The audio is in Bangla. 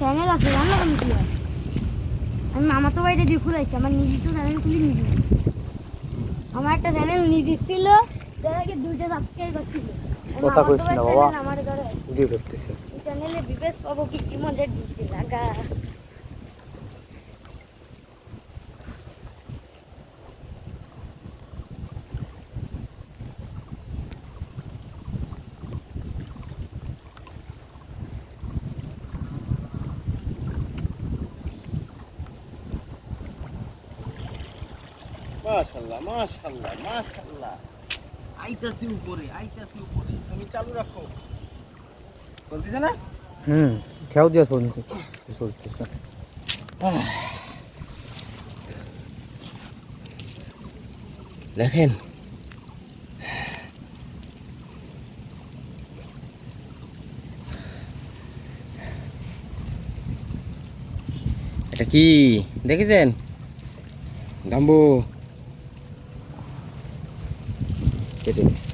চ্যানেল আছে জানো আমি কি হয়? আমি মামা তো বাড়িতে দিয়ে খুলেছি আমার নিজে তো চ্যানেল খুলি নিজে আমার একটা চ্যানেল নিজে ছিল যারাকে দুইটা সাবস্ক্রাইব করছিল কথা না বাবা। ভিডিও করতেছে চ্যানেলে বিবেশ পাবো কি কি মজা দিচ্ছে লাগা। মাশাল্লাহ মাশাল্লাহ মাশাল্লাহ আইতাছি উপরে আইতাছি উপরে। তুমি চালু রাখো। চলতেছে না? হুম খেয়াও দিয়া শুনছি চলতেছে। দেখেন। এটা কি? দেখেছেন? গাম্বু। কেটে দিই